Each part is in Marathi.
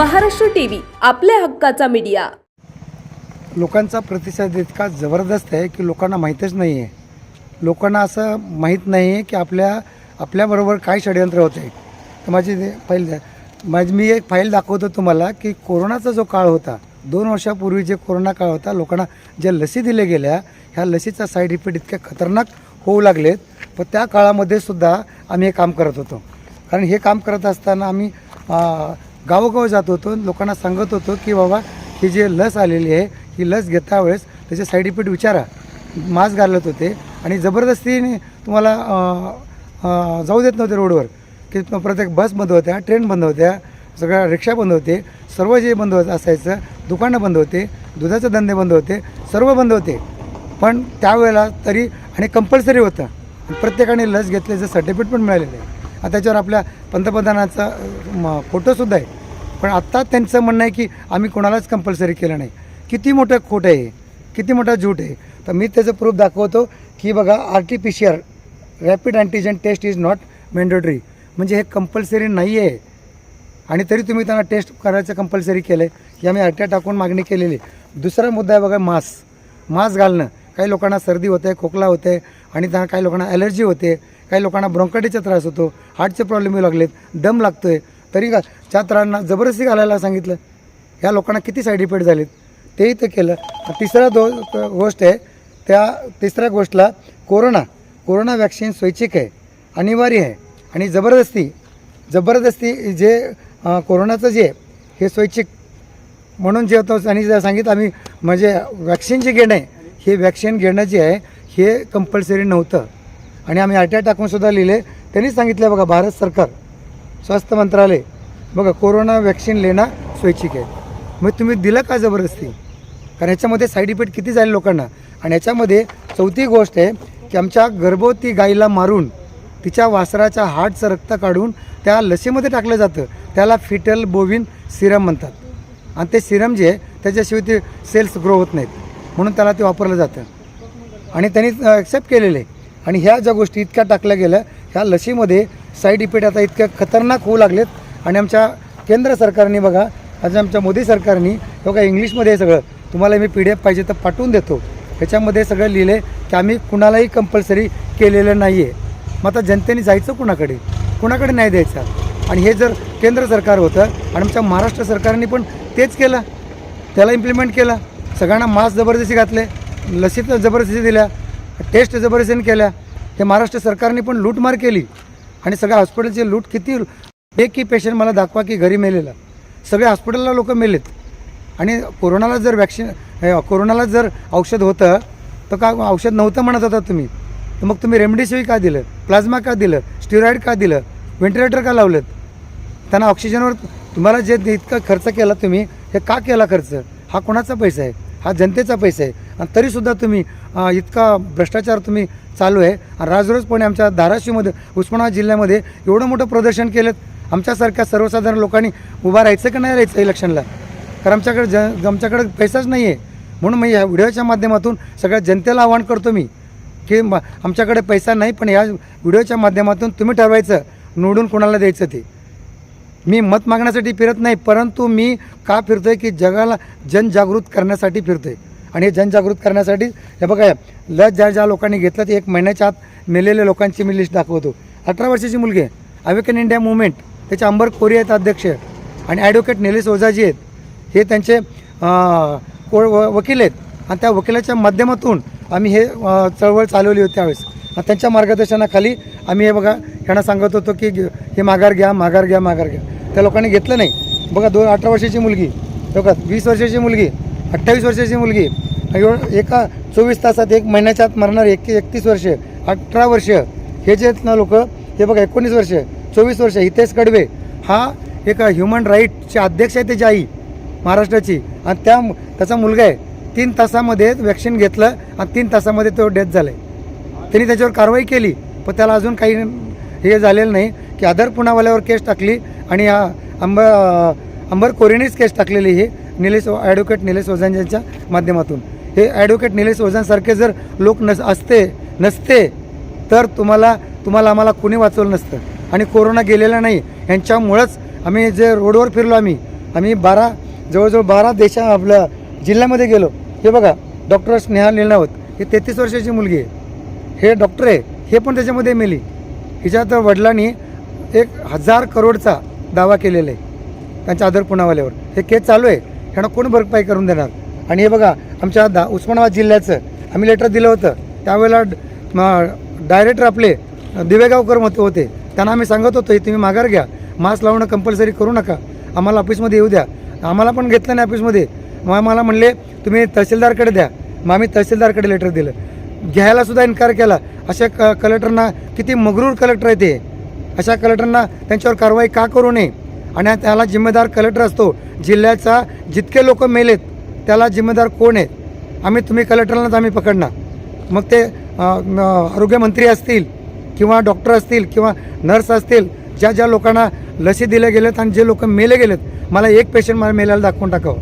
महाराष्ट्र टीव्ही आपल्या हक्काचा मीडिया. लोकांचा प्रतिसाद इतका जबरदस्त आहे की लोकांना माहीतच नाही आहे लोकांना असं माहीत नाही आहे की आपल्या आपल्याबरोबर काय षडयंत्र होते तर माझी ते फाईल माझी मी एक फाईल दाखवतो तुम्हाला की कोरोनाचा जो काळ होता दोन वर्षापूर्वी जे कोरोना काळ होता लोकांना ज्या लसी दिल्या गेल्या ह्या लसीचा साईड इफेक्ट इतक्या खतरनाक होऊ लागलेत. पण त्या काळामध्ये सुद्धा आम्ही हे काम करत होतो. कारण हे काम करत असताना आम्ही गावोगाव जात होतो लोकांना सांगत होतो की बाबा ही जी लस आलेली आहे ही लस घेता वेळेस त्याचे साईड इफेक्ट विचारा. मास्क घालत होते. आणि जबरदस्तीने तुम्हाला जाऊ देत नव्हते रोडवर. की प्रत्येक बस बंद होत्या ट्रेन बंद होत्या सगळ्या रिक्षा बंद होते सर्व जे बंद होत असायचं दुकानं बंद होते दुधाचे धंदे बंद होते सर्व बंद होते. पण त्यावेळेला तरी आणि कंपल्सरी होतं. प्रत्येकाने लस घेतल्याचं सर्टिफिकेट पण मिळालेलं आहे. त्याच्यावर आपल्या पंतप्रधानाचा म, फोटोसुद्धा आहे. पण आत्ता त्यांचं म्हणणं आहे की आम्ही कोणालाच कंपल्सरी केलं नाही. किती मोठं खोट आहे किती मोठा झूट आहे. तर मी त्याचं प्रूफ दाखवतो की बघा R T P C R rapid antigen test is not mandatory म्हणजे हे कंपल्सरी नाही आहे आणि तरी तुम्ही त्यांना टेस्ट करायचं कंपल्सरी केलं आहे या आम्ही आरट्या टाकून मागणी केलेली दुसरा मुद्दा आहे बघा मास्क मास्क घालणं. काही लोकांना सर्दी होते खोकला होते आणि त्यांना काही लोकांना ॲलर्जी होते. काही लोकांना ब्रोंकाटीचा त्रास होतो हार्टचे प्रॉब्लेम येऊ लागलेत दम लागतोय. तरी का छात्रांना जबरदस्ती घालायला सांगितलं. ह्या लोकांना किती साईड इफेक्ट झालेत? तेही ते केलं. तिसरा दो गोष्ट आहे त्या तिसऱ्या गोष्टला कोरोना. कोरोना वॅक्सिन स्वैच्छिक आहे अनिवार्य आहे आणि जबरदस्ती. जबरदस्ती जे कोरोनाचं जे आहे, हे स्वैच्छिक. म्हणून जे होतं आणि जे सांगितलं आम्ही म्हणजे वॅक्सिन जे घेणं आहे हे वॅक्सिन घेणं जे आहे हे कंपल्सरी नव्हतं. आणि आम्ही आरट्या टाकूनसुद्धा लिहिले. त्यांनी सांगितलं बघा भारत सरकार स्वास्थ्य मंत्रालय बघा कोरोना वॅक्सिन लेणं स्वैच्छिक आहे. मग तुम्ही दिलं का जबरदस्ती? कारण याच्यामध्ये साईड इफेक्ट किती झाले लोकांना? आणि याच्यामध्ये चौथी गोष्ट आहे की आमच्या गर्भवती गाईला मारून तिच्या वासराच्या हार्टचं रक्त काढून त्या लसीमध्ये टाकलं जातं. त्याला फिटल बोविन सिरम म्हणतात. आणि ते सिरम जे आहे त्याच्याशिवाय ते सेल्स ग्रो होत नाहीत. म्हणून त्याला ते वापरलं जातं. आणि त्यांनी ॲक्सेप्ट केलेलं आहे. आणि ह्या ज्या गोष्टी इतक्या टाकल्या गेल्या ह्या लसीमध्ये साईड इफेक्ट आता इतक्या खतरनाक होऊ लागलेत. आणि आमच्या केंद्र सरकारने बघा आज आमच्या मोदी सरकारने बघा इंग्लिशमध्ये हे सगळं तुम्हाला मी पी डी एफ पाहिजे तर पाठवून देतो. ह्याच्यामध्ये सगळं लिहिलं आहे की आम्ही कुणालाही कंपल्सरी केलेलं नाही आहे मग आता जनतेने जायचं कुणाकडे? कुणाकडे नाही द्यायचं? आणि हे जर केंद्र सरकार होतं आणि आमच्या महाराष्ट्र सरकारने पण तेच केलं त्याला इम्प्लिमेंट केलं सगळ्यांना मास्क जबरदस्ती घातले लसीत जबरदस्ती दिल्या टेस्ट जबरदस्तीने केल्या हे महाराष्ट्र सरकारने पण लूटमार केली आणि सगळ्या हॉस्पिटलची लूट किती एकही पेशंट मला दाखवा की घरी मेलेला. सगळ्या हॉस्पिटलला लोक मेलेत. आणि कोरोनाला जर वॅक्सिन हे, कोरोनाला जर औषध होतं तर का औषध नव्हतं म्हणत होता तुम्ही. तर मग तुम्ही रेमडेसिवीर का दिलं? प्लाझ्मा का दिलं? स्टिरॉइड का दिलं? व्हेंटिलेटर का लावलं त्यांना ऑक्सिजनवर तुम्हाला जे इतका खर्च केला तुम्ही हे का केला खर्च? हा कोणाचा पैसा आहे? हा जनतेचा पैसा आहे. आणि तरीसुद्धा तुम्ही इतका भ्रष्टाचार तुम्ही चालू आहे. आणि राजरोजपणे आमच्या धाराशिवमध्ये उस्मानाबाद जिल्ह्यामध्ये एवढं मोठं प्रदर्शन केलं. आमच्यासारख्या सर्वसाधारण लोकांनी उभा राहायचं का नाही राहायचं इलेक्शनला? कारण आमच्याकडे ज आमच्याकडे पैसाच नाही आहे म्हणून मी या व्हिडिओच्या माध्यमातून सगळ्या जनतेला आवाहन करतो मी की आमच्याकडे पैसा नाही पण या व्हिडिओच्या माध्यमातून तुम्ही ठरवायचं निवडून कोणाला द्यायचं ते. मी मत मागण्यासाठी फिरत नाही परंतु मी का फिरतोय की जगाला जनजागृत करण्यासाठी फिरतोय. आणि हे जनजागृत करण्यासाठी हे बघा लस ज्या ज्या लोकांनी घेतलं ते एक महिन्याच्या आत मेलेल्या लोकांची मी लिस्ट दाखवतो. अठरा वर्षाची मुलगी आहे. अवेकन इंडिया मुवमेंट त्याचे अंबर कोरी आहेत अध्यक्ष. आणि ॲडव्होकेट निलेश ओझाजी आहेत. हे त्यांचे को व- वकील आहेत. आणि त्या वकिलाच्या माध्यमातून आम्ही हे चळवळ चालवली होती त्यावेळेस. आणि त्यांच्या मार्गदर्शनाखाली आम्ही हे बघा यांना सांगत होतो की हे माघार घ्या माघार घ्या माघार घ्या. त्या लोकांनी घेतलं नाही. बघा दोन अठरा वर्षाची मुलगी बघा वीस वर्षाची मुलगी अठ्ठावीस वर्षाची मुलगी एवढं एका चोवीस तासात एक महिन्याच्या आत मरणार एक एकतीस वर्ष अठरा वर्ष हे जे आहेत ना लोक हे बघा एकोणीस वर्ष चोवीस वर्ष हितेश कडवे हा एक ह्युमन राईटचे अध्यक्ष आहे त्याची आई महाराष्ट्राची. आणि त्या त्याचा मुलगा आहे तीन तासामध्ये वॅक्सिन घेतलं आणि तीन तासामध्ये तो डेथ झाला त्यांनी त्याच्यावर कारवाई केली पण त्याला अजून काही हे झालेलं नाही की अदर पुणावाल्यावर केस टाकली आणि हा अंबर अंबर कोरेनेच केस टाकलेली हे निलेश ॲडव्होकेट निलेश ओझान यांच्या माध्यमातून. हे ॲडव्होकेट निलेश ओझांसारखे जर लोक नस असते नसते तर तुम्हाला तुम्हाला आम्हाला कुणी वाचवलं नसतं. आणि कोरोना गेलेला नाही यांच्यामुळंच आम्ही जे रोडवर फिरलो आम्ही आम्ही बारा जवळजवळ बारा देशा आपल्या जिल्ह्यामध्ये गेलो. हे बघा डॉक्टर स्नेहा निलनावत हे तेहतीस वर्षाची मुलगी आहे. हे डॉक्टर आहे हे पण त्याच्यामध्ये मेली. हिच्या तर वडिलांनी एक हजार करोडचा दावा केलेला आहे. त्यांच्या आदर पुनावाल्यावर. हे केस चालू आहे. ह्यांना कोण भरपाई करून देणार? आणि हे बघा आमच्या दा उस्मानाबाद जिल्ह्याचं आम्ही लेटर दिलं होतं. त्यावेळेला डायरेक्टर आपले दिवेगावकर मत होते. त्यांना आम्ही सांगत होतो हे तुम्ही माघार घ्या. मास्क लावणं कंपल्सरी करू नका. आम्हाला ऑफिसमध्ये येऊ द्या. आम्हाला पण घेतलं नाही ऑफिसमध्ये. मग आम्हाला म्हणले तुम्ही तहसीलदारकडे द्या. मग आम्ही तहसीलदारकडे लेटर दिलं. घ्यायला सुद्धा इन्कार केला. अशा क कलेक्टरना किती मगरूर कलेक्टर आहे ते. अशा कलेक्टरना त्यांच्यावर कारवाई का करू नये? आणि त्याला जिम्मेदार कलेक्टर असतो. जिल्ह्याचा जितके लोक मेलेत त्याला जिम्मेदार कोण आहेत? आम्ही तुम्ही कलेक्टरलाच आम्ही पकडणार. मग ते आरोग्यमंत्री असतील किंवा डॉक्टर असतील किंवा नर्स असतील ज्या ज्या लोकांना लसी दिल्या गेल्यात आणि जे लोक मेले गेलेत मला एक पेशंट मला मेल्याला दाखवून टाकावं.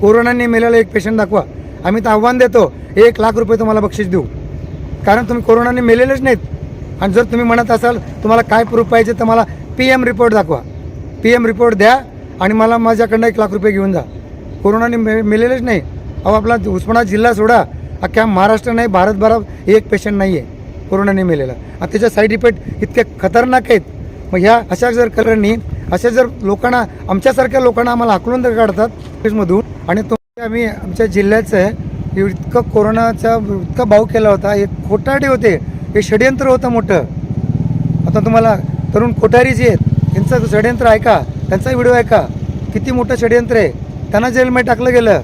कोरोनाने मेलेला एक पेशंट दाखवा. आम्ही तर आव्हान देतो एक लाख रुपये तुम्हाला बक्षीस देऊ. कारण तुम्ही कोरोनाने मेलेलेच नाहीत. आणि जर तुम्ही म्हणत असाल तुम्हाला काय प्रूफ पाहिजे तर मला पी एम रिपोर्ट दाखवा. पी एम रिपोर्ट द्या आणि मला माझ्याकडनं एक लाख रुपये घेऊन जा. कोरोनाने मे मेलेलेच नाही. अहो आपला उस्मानाबाद जिल्हा सोडा. अख्ख्या महाराष्ट्र नाही भारतभरात एक पेशंट नाही आहे कोरोनाने मेलेला आणि त्याच्या साईड इफेक्ट इतके खतरनाक आहेत. मग ह्या अशा जर कलरनी अशा जर लोकांना आमच्यासारख्या लोकांना आम्हाला आकलून तर काढतात मधून आणि तो आम्ही आमच्या जिल्ह्याचं इतकं कोरोनाचा इतका भाव केला होता हे खोटाडे होते. हे षडयंत्र होतं मोठं. आता तुम्हाला तरुण कोठारी जे आहेत त्यांचं षडयंत्र ऐका त्यांचा व्हिडिओ ऐका. किती मोठं षडयंत्र आहे. त्यांना जेलमध्ये टाकलं गेलं.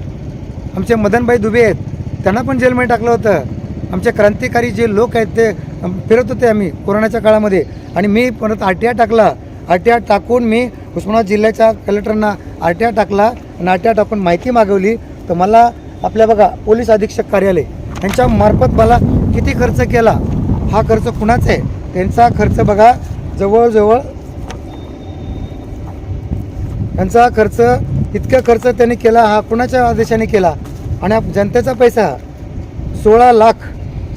आमचे मदनभाई दुबे आहेत त्यांना पण जेलमध्ये टाकलं होतं. आमचे क्रांतिकारी जे लोक आहेत ते फिरत होते आम्ही कोरोनाच्या काळामध्ये. आणि मी परत आर टी आय टाकला. आर टी आय टाकून मी उस्मानाबाद जिल्ह्याच्या कलेक्टरांना आर टी आय टाकला आणि आर टी आय टाकून माहिती मागवली. तर मला आपल्या बघा पोलीस अधीक्षक कार्यालय यांच्या मार्फत मला किती खर्च केला? हा खर्च कुणाचा आहे? त्यांचा खर्च बघा जवळजवळ त्यांचा खर्च इतका खर्च त्यांनी केला हा कुणाच्या आदेशाने केला? आणि जनतेचा पैसा सोळा लाख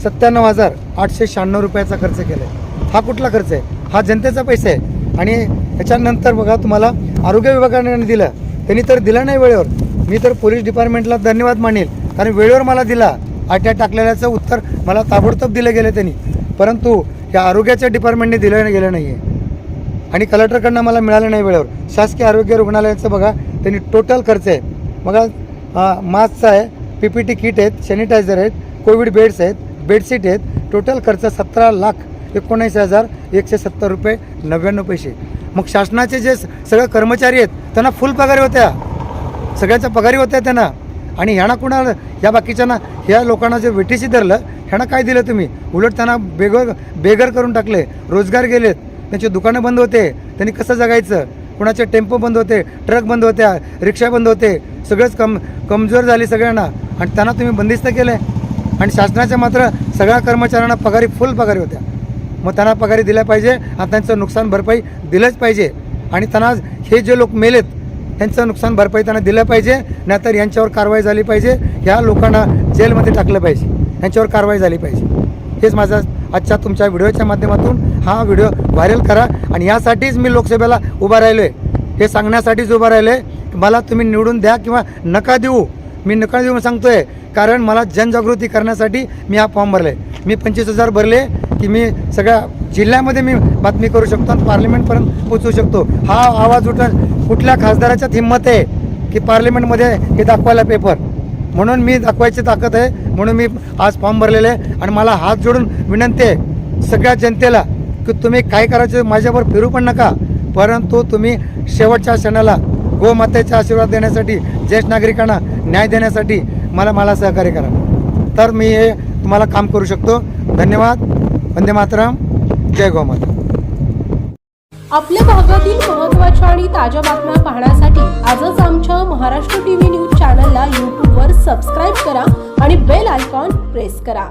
सत्त्याण्णव हजार आठशे शहाण्णव रुपयाचा खर्च केला आहे हा कुठला खर्च आहे? हा जनतेचा पैसा आहे. आणि त्याच्यानंतर बघा तुम्हाला आरोग्य विभागाने दिलं. त्यांनी तर दिलं नाही वेळेवर. मी तर पोलीस डिपार्टमेंटला धन्यवाद मानेल. कारण वेळेवर मला दिला. आट्या टाकलेल्याचं उत्तर मला ताबडतोब दिलं गेलं त्यांनी. परंतु या आरोग्याच्या डिपार्टमेंटने दिलं गेलं नाही आहे आणि कलेक्टरकडनं मला मिळालं नाही वेळेवर. शासकीय आरोग्य रुग्णालयाचं बघा त्यांनी टोटल खर्च आहे. बघा मास्कचा आहे पी पी टी किट आहेत सॅनिटायझर आहेत कोविड बेड्स आहेत बेडशीट आहेत. टोटल खर्च सतरा लाख एकोणीस हजार एकशे सत्तर रुपये नव्याण्णव पैसे. मग शासनाचे जे सगळे कर्मचारी आहेत त्यांना फुल पगारी होत्या. सगळ्यांच्या पगारी होत्या त्यांना. आणि ह्यांना कुणाला या बाकीच्यांना ह्या लोकांना जे वेटीशी धरलं ह्यांना काय दिलं तुम्ही? उलट त्यांना बेगर बेगर करून टाकले. रोजगार गेलेत. त्यांची दुकानं बंद होते. त्यांनी कसं जगायचं? कुणाचे टेम्पो बंद होते? ट्रक बंद होत्या? रिक्षा बंद होते? सगळंच कम कमजोर झाली सगळ्यांना. आणि त्यांना तुम्ही बंदिस्त केलं आणि शासनाच्या मात्र सगळ्या कर्मचाऱ्यांना पगारी फुल पगारी होत्या. मग त्यांना पगारी दिल्या पाहिजे. आणि त्यांचं नुकसान भरपाई दिलंच पाहिजे. आणि त्यांना हे जे लोक मेलेत त्यांचं नुकसान भरपाई त्यांना दिलं पाहिजे. नाहीतर यांच्यावर कारवाई झाली पाहिजे. ह्या लोकांना जेलमध्ये टाकलं पाहिजे. यांच्यावर कारवाई झाली पाहिजे. हेच माझा आजच्या तुमच्या व्हिडिओच्या माध्यमातून हा व्हिडिओ व्हायरल करा आणि यासाठीच मी लोकसभेला उभा राहिलो आहे हे सांगण्यासाठीच उभा राहिलो आहे मला तुम्ही निवडून द्या किंवा नका देऊ. मी नका देऊ आहे कारण मला जनजागृती करण्यासाठी मी हा फॉर्म भरले मी पंचवीस हजार भरले की मी सगळ्या जिल्ह्यामध्ये मी बातमी करू शकतो आणि पार्लमेंटपर्यंत पोचवू शकतो. हा आवाज उठा कुठल्या खासदाराच्यात हिंमत आहे की पार्लमेंटमध्ये हे दाखवायला पेपर म्हणून मी दाखवायची ताकद आहे. म्हणून मी आज फॉर्म भरलेले आहे. आणि मला हात जोडून विनंती आहे सगळ्या जनतेला की तुम्ही काय करायचं माझ्यावर फिरू पण नका. परंतु तुम्ही शेवटच्या क्षणाला गोमातेचा आशीर्वाद देण्यासाठी ज्येष्ठ नागरिकांना न्याय देण्यासाठी मला मला सहकार्य करा. तर मी हे तुम्हाला काम करू शकतो. धन्यवाद. वंदे मातरम. जय गोमाता. आपल्या भागातील महत्त्वाच्या आणि ताज्या बातम्या पाहण्यासाठी आजच आमच्या महाराष्ट्र टीव्ही न्यूज चॅनलला यूट्यूबवर सबस्क्राईब करा आणि बेल आयकॉन प्रेस करा.